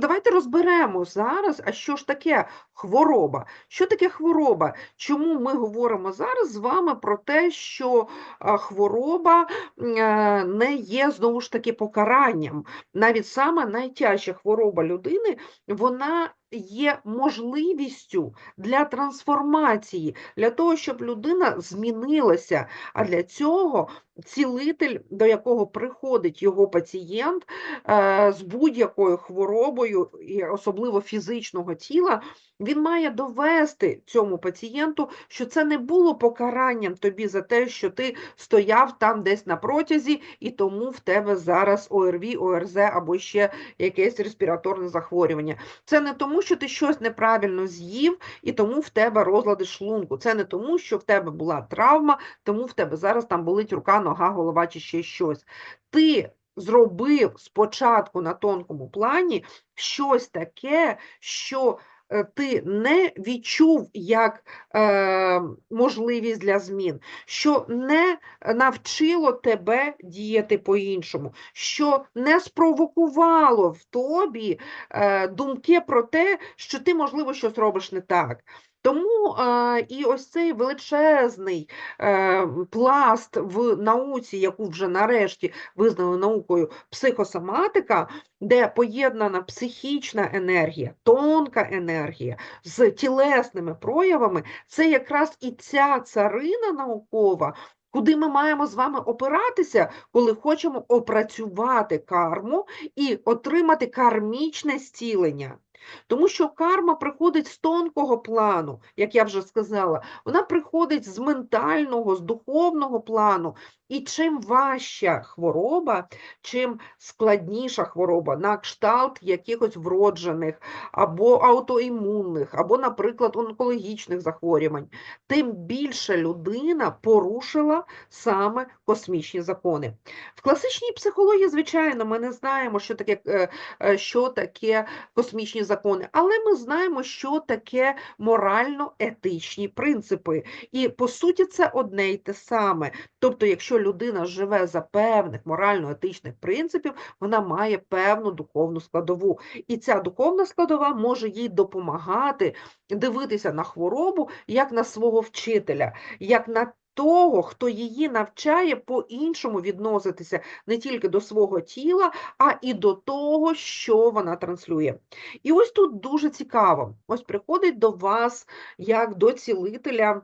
давайте розберемо зараз, а що ж таке хвороба? Що таке хвороба? Чому ми говоримо зараз з вами про те, що хвороба е, не є знову ж таки покаранням? Навіть саме найтяжча хвороба людини, вона є можливістю для трансформації, для того, щоб людина змінилася. А для цього цілитель, до якого приходить його пацієнт е, з будь-якою хворобою, і особливо фізичного тіла, він має довести цьому пацієнту, що це не було покаранням тобі за те, що ти стояв там десь на протязі, і тому в тебе зараз ОРВІ, ОРЗ або ще якесь респіраторне захворювання. Це не тому, що ти щось неправильно з'їв, і тому в тебе розлади шлунку. Це не тому, що в тебе була травма, тому в тебе зараз там болить рука, нога, голова чи ще щось. Ти зробив спочатку на тонкому плані щось таке, що е, ти не відчув як е, можливість для змін, що не навчило тебе діяти по-іншому, що не спровокувало в тобі е, думки про те, що ти, можливо, щось робиш не так. Тому е, і ось цей величезний е, пласт в науці, яку вже нарешті визнали наукою психосоматика, де поєднана психічна енергія, тонка енергія з тілесними проявами, це якраз і ця царина наукова. Куди ми маємо з вами опиратися, коли хочемо опрацювати карму і отримати кармічне зцілення? Тому що карма приходить з тонкого плану, як я вже сказала, вона приходить з ментального, з духовного плану. І чим важча хвороба, чим складніша хвороба на кшталт якихось вроджених або аутоімунних, або, наприклад, онкологічних захворювань, тим більше людина порушила саме космічні закони. В класичній психології, звичайно, ми не знаємо, що таке, е, е, що таке космічні закони, але ми знаємо, що таке морально-етичні принципи. І по суті, це одне й те саме. Тобто, якщо людина живе за певних морально-етичних принципів, вона має певну духовну складову. І ця духовна складова може їй допомагати дивитися на хворобу як на свого вчителя, як на того, хто її навчає по-іншому відноситися не тільки до свого тіла, а і до того, що вона транслює. І ось тут дуже цікаво: ось приходить до вас як до цілителя.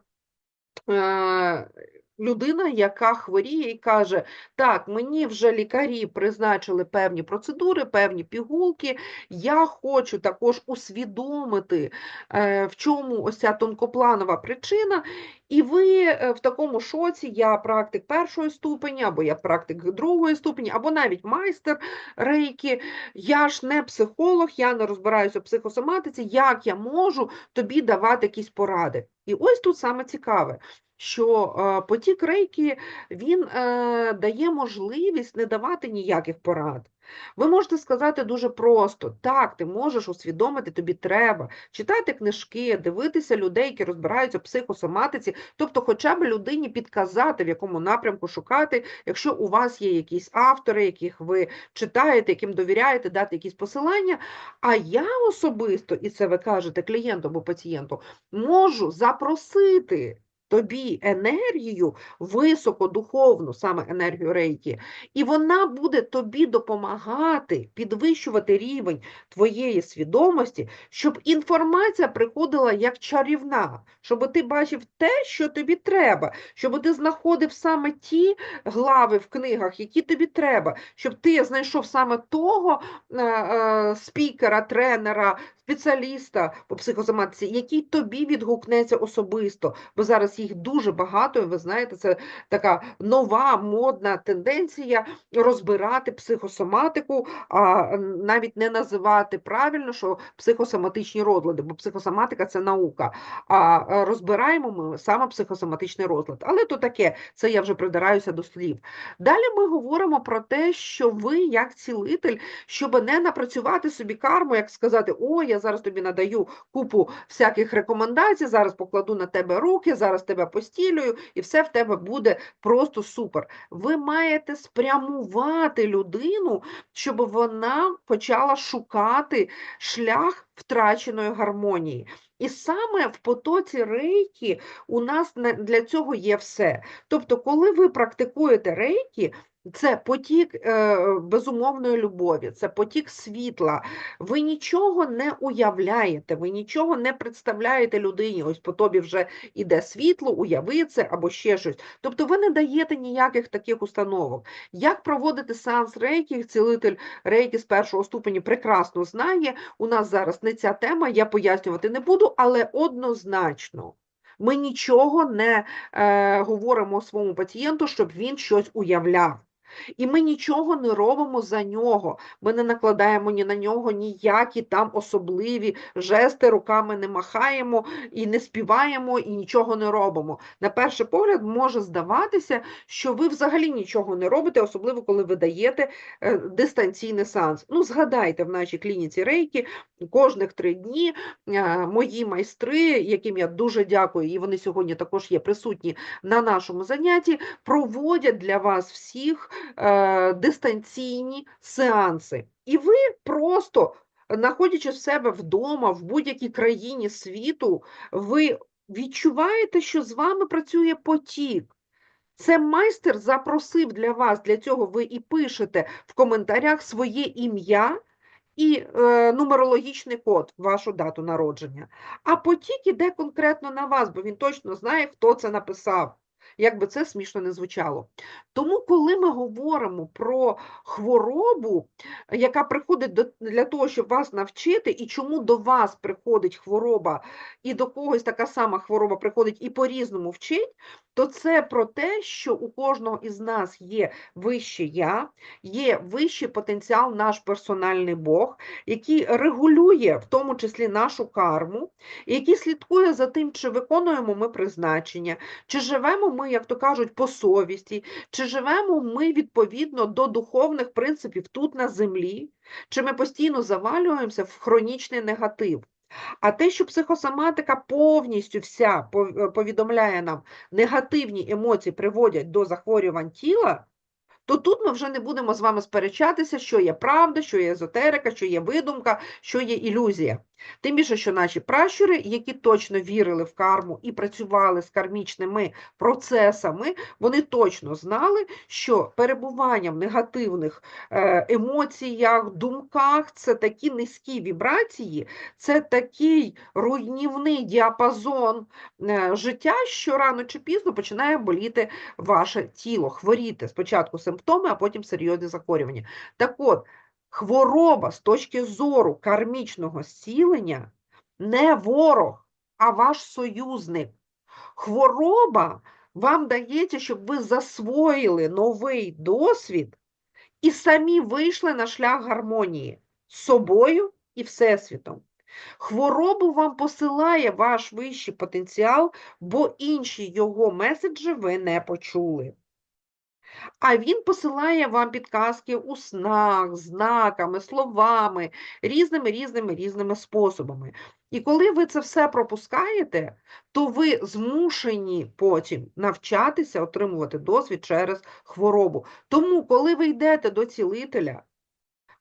Людина, яка хворіє і каже, так, мені вже лікарі призначили певні процедури, певні пігулки, я хочу також усвідомити, е, в чому ось ця тонкопланова причина, і ви е, в такому шоці, я практик першої ступені, або я практик другої ступені, або навіть майстер рейки, я ж не психолог, я не розбираюся в психосоматиці, як я можу тобі давати якісь поради. І ось тут саме цікаве що е, потік рейки він е, дає можливість не давати ніяких порад. Ви можете сказати дуже просто: так, ти можеш усвідомити, тобі треба читати книжки, дивитися людей, які розбираються в психосоматиці, тобто, хоча б людині підказати, в якому напрямку шукати, якщо у вас є якісь автори, яких ви читаєте, яким довіряєте, дати якісь посилання. А я особисто, і це ви кажете клієнту або пацієнту, можу запросити тобі енергію, високодуховну, саме енергію рейки, і вона буде тобі допомагати підвищувати рівень твоєї свідомості, щоб інформація приходила як чарівна, щоб ти бачив те, що тобі треба, щоб ти знаходив саме ті глави в книгах, які тобі треба, щоб ти знайшов саме того е, е, спікера, тренера, спеціаліста по психосоматиці, який тобі відгукнеться особисто, бо зараз їх дуже багато, і ви знаєте, це така нова модна тенденція розбирати психосоматику, а навіть не називати правильно, що психосоматичні розлади, бо психосоматика це наука. А розбираємо ми саме психосоматичний розлад. Але то таке, це я вже придираюся до слів. Далі ми говоримо про те, що ви, як цілитель, щоб не напрацювати собі карму, як сказати, о, я я зараз тобі надаю купу всяких рекомендацій, зараз покладу на тебе руки, зараз тебе постілюю, і все в тебе буде просто супер. Ви маєте спрямувати людину, щоб вона почала шукати шлях втраченої гармонії. І саме в потоці рейки у нас для цього є все. Тобто, коли ви практикуєте рейки, це потік е, безумовної любові, це потік світла. Ви нічого не уявляєте, ви нічого не представляєте людині. Ось по тобі вже іде світло, уяви це або ще щось. Тобто ви не даєте ніяких таких установок. Як проводити сеанс рейки, цілитель рейки з першого ступені прекрасно знає. У нас зараз не ця тема, я пояснювати не буду, але однозначно. Ми нічого не е, говоримо своєму пацієнту, щоб він щось уявляв. І ми нічого не робимо за нього. Ми не накладаємо ні на нього ніякі там особливі жести, руками не махаємо і не співаємо, і нічого не робимо. На перший погляд може здаватися, що ви взагалі нічого не робите, особливо коли ви даєте е, дистанційний сеанс. Ну, згадайте в нашій клініці рейки кожних три дні е, мої майстри, яким я дуже дякую, і вони сьогодні також є присутні на нашому занятті, проводять для вас всіх е, дистанційні сеанси. І ви просто, знаходячи себе вдома, в будь-якій країні світу, ви відчуваєте, що з вами працює потік. Це майстер запросив для вас, для цього ви і пишете в коментарях своє ім'я і е, нумерологічний код, вашу дату народження. А потік іде конкретно на вас, бо він точно знає, хто це написав. Як би це смішно не звучало. Тому, коли ми говоримо про хворобу, яка приходить до, для того, щоб вас навчити, і чому до вас приходить хвороба, і до когось така сама хвороба приходить і по-різному вчить, то це про те, що у кожного із нас є вище я, є вищий потенціал, наш персональний Бог, який регулює в тому числі нашу карму, який слідкує за тим, чи виконуємо ми призначення, чи живемо ми, як то кажуть, по совісті, чи живемо ми відповідно до духовних принципів тут на землі, чи ми постійно завалюємося в хронічний негатив. А те, що психосоматика повністю вся пов- повідомляє нам, негативні емоції приводять до захворювань тіла, то тут ми вже не будемо з вами сперечатися, що є правда, що є езотерика, що є видумка, що є ілюзія. Тим більше, що наші пращури, які точно вірили в карму і працювали з кармічними процесами, вони точно знали, що перебування в негативних е, емоціях, думках це такі низькі вібрації, це такий руйнівний діапазон е, життя, що рано чи пізно починає боліти ваше тіло, хворіти. Спочатку симптоми, а потім серйозні захворювання. Так от, хвороба з точки зору кармічного зцілення не ворог, а ваш союзник. Хвороба вам дається, щоб ви засвоїли новий досвід і самі вийшли на шлях гармонії з собою і Всесвітом. Хворобу вам посилає ваш вищий потенціал, бо інші його меседжі ви не почули. А він посилає вам підказки у снах, знаками, словами, різними, різними, різними способами. І коли ви це все пропускаєте, то ви змушені потім навчатися отримувати досвід через хворобу. Тому, коли ви йдете до цілителя,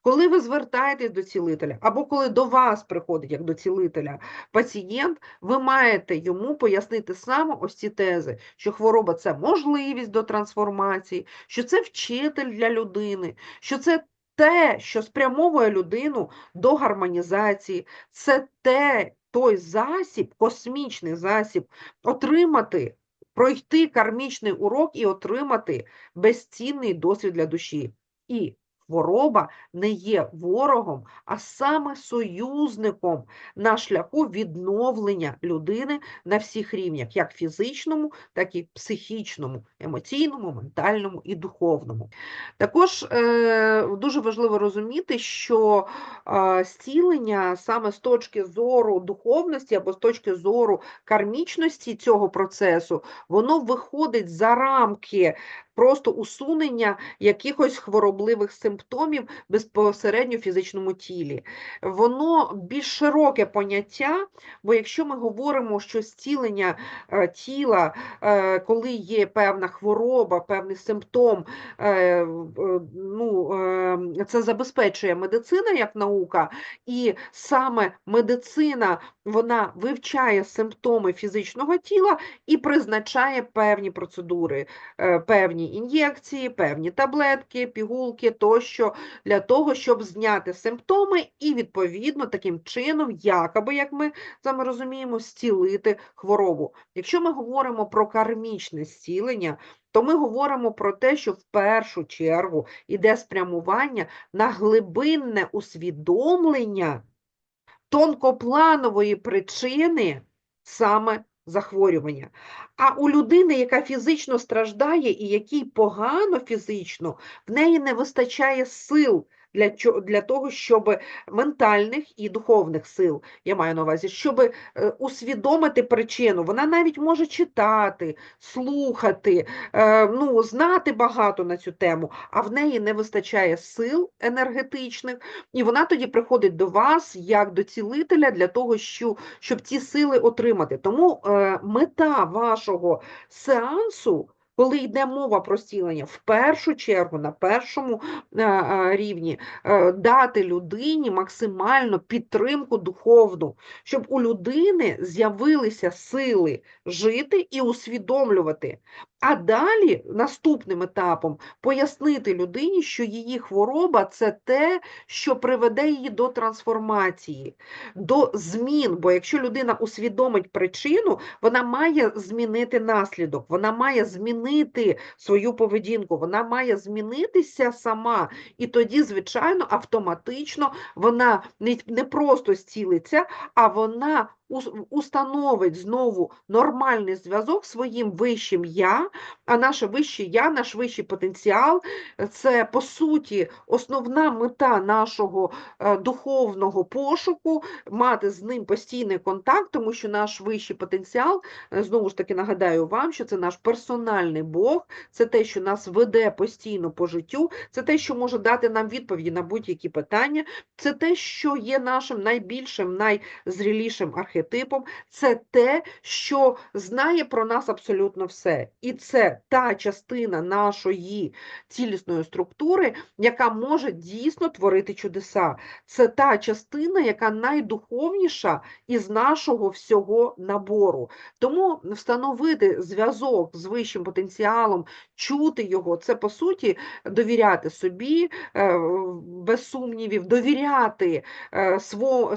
коли ви звертаєтесь до цілителя, або коли до вас приходить як до цілителя пацієнт, ви маєте йому пояснити саме ось ці тези, що хвороба це можливість до трансформації, що це вчитель для людини, що це те, що спрямовує людину до гармонізації, це те, той засіб, космічний засіб, отримати, пройти кармічний урок і отримати безцінний досвід для душі. І хвороба не є ворогом, а саме союзником на шляху відновлення людини на всіх рівнях, як фізичному, так і психічному, емоційному, ментальному і духовному. Також е, дуже важливо розуміти, що е, зцілення саме з точки зору духовності або з точки зору кармічності цього процесу, воно виходить за рамки просто усунення якихось хворобливих симптомів безпосередньо в фізичному тілі. Воно більш широке поняття, бо якщо ми говоримо, що зцілення е, тіла, е, коли є певна хвороба, певний симптом, е, ну, це забезпечує медицина як наука, і саме медицина вона вивчає симптоми фізичного тіла і призначає певні процедури, певні ін'єкції, певні таблетки, пігулки тощо для того, щоб зняти симптоми і, відповідно, таким чином, якоби, як ми з вами розуміємо, зцілити хворобу. Якщо ми говоримо про кармічне зцілення, то ми говоримо про те, що в першу чергу йде спрямування на глибинне усвідомлення тонкопланової причини саме захворювання. А у людини, яка фізично страждає і якій погано фізично, в неї не вистачає сил для для того, щоб ментальних і духовних сил, я маю на увазі, щоб е, усвідомити причину. Вона навіть може читати, слухати, е, ну, знати багато на цю тему, а в неї не вистачає сил енергетичних, і вона тоді приходить до вас як до цілителя для того, щоб ці сили отримати. Тому е, мета вашого сеансу коли йде мова про зцілення, в першу чергу на першому е, е, рівні е, дати людині максимально підтримку духовну, щоб у людини з'явилися сили жити і усвідомлювати. А далі, наступним етапом, пояснити людині, що її хвороба це те, що приведе її до трансформації, до змін. Бо якщо людина усвідомить причину, вона має змінити наслідок, вона має змінити свою поведінку, вона має змінитися сама. І тоді, звичайно, автоматично вона не просто зцілиться, а вона установить знову нормальний зв'язок своїм вищим я, а наше вище я, наш вищий потенціал це, по суті, основна мета нашого е, духовного пошуку, мати з ним постійний контакт, тому що наш вищий потенціал, е, знову ж таки, нагадаю вам, що це наш персональний Бог, це те, що нас веде постійно по життю, це те, що може дати нам відповіді на будь-які питання, це те, що є нашим найбільшим, найзрілішим архетипом архетипом, це те, що знає про нас абсолютно все. І це та частина нашої цілісної структури, яка може дійсно творити чудеса. Це та частина, яка найдуховніша із нашого всього набору. Тому встановити зв'язок з вищим потенціалом, чути його, це по суті довіряти собі, е, без сумнівів, довіряти е,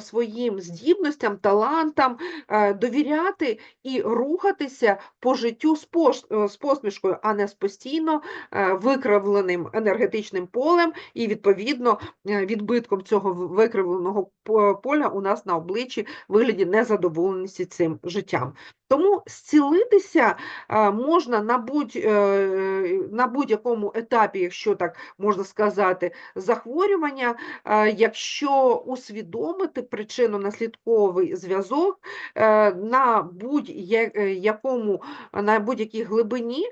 своїм здібностям, талантам талантам е, довіряти і рухатися по життю з посмішкою, а не з постійно е, викривленим енергетичним полем і, відповідно, е, відбитком цього викривленого поля у нас на обличчі вигляді незадоволеності цим життям. Тому зцілитися можна на будь-якому будь етапі, якщо так можна сказати, захворювання, якщо усвідомити причинно-наслідковий зв'язок е, на будь-якому на будь-якій глибині,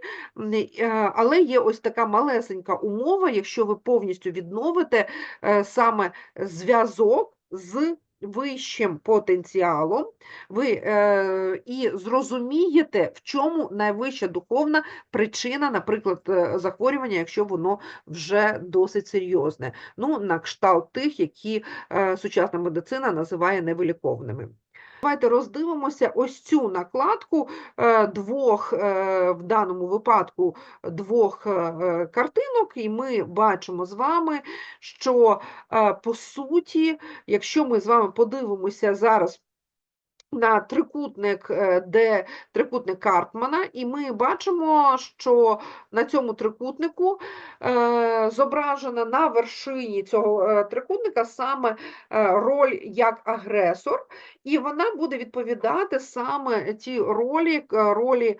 е, але є ось така малесенька умова, якщо ви повністю відновите е, саме зв'язок з вищим потенціалом, ви е, і зрозумієте, в чому найвища духовна причина, наприклад, е, захворювання, якщо воно вже досить серйозне. Ну, на кшталт тих, які е, сучасна медицина називає невиліковними. Давайте роздивимося ось цю накладку е, двох, е, в даному випадку, двох е, картинок, і ми бачимо з вами, що по суті, якщо ми з вами подивимося зараз на трикутник, е, де трикутник Карпмана, і ми бачимо, що на цьому трикутнику е, зображена на вершині цього е, трикутника саме роль як агресор, і вона буде відповідати саме ті ролі, ролі,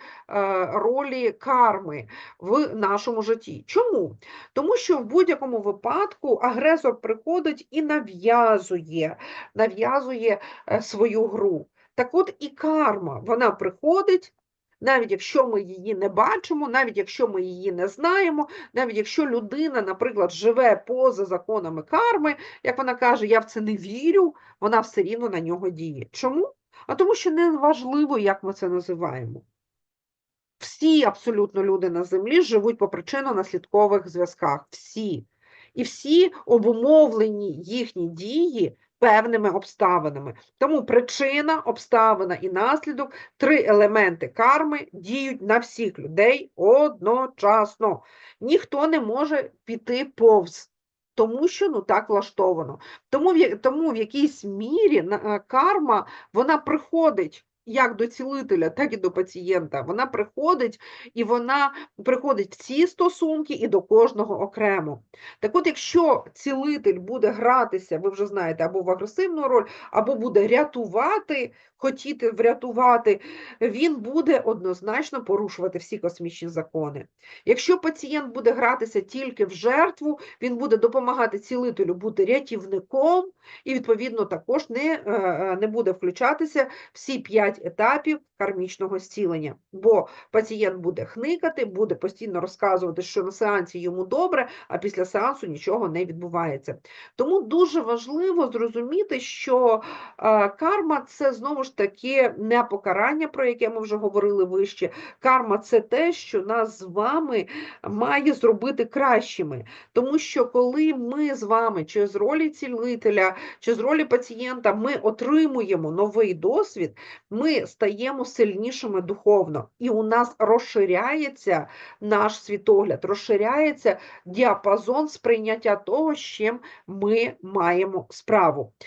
ролі карми в нашому житті. Чому? Тому що в будь-якому випадку агресор приходить і нав'язує нав'язує свою гру. Так от і карма, вона приходить, Навіть якщо ми її не бачимо, навіть якщо ми її не знаємо, навіть якщо людина, наприклад, живе поза законами карми, як вона каже, я в це не вірю, вона все рівно на нього діє. Чому? А тому що не важливо, як ми це називаємо. Всі абсолютно люди на землі живуть по причинно-наслідкових зв'язках. Всі. І всі обумовлені їхні дії певними обставинами. Тому причина, обставина і наслідок три елементи карми діють на всіх людей одночасно. Ніхто не може піти повз. Тому що ну так влаштовано. Тому тому в якійсь мірі е, карма вона приходить як до цілителя, так і до пацієнта. Вона приходить і вона приходить в ці стосунки і до кожного окремо. Так от, якщо цілитель буде гратися, ви вже знаєте, або в агресивну роль, або буде рятувати, хотіти врятувати, він буде однозначно порушувати всі космічні закони. Якщо пацієнт буде гратися тільки в жертву, він буде допомагати цілителю бути рятівником, і, відповідно, також не, е, е, не буде включатися всі п'ять етапів кармічного зцілення. Бо пацієнт буде хникати, буде постійно розказувати, що на сеансі йому добре, а після сеансу нічого не відбувається. Тому дуже важливо зрозуміти, що е, карма це знову ж таки не покарання, про яке ми вже говорили вище. Карма це те, що нас з вами має зробити кращими. Тому що коли ми з вами чи з ролі цілителя, чи з ролі пацієнта, ми отримуємо новий досвід, ми стаємо сильнішими духовно, і у нас розширяється наш світогляд, розширяється діапазон сприйняття того, з чим ми маємо справу.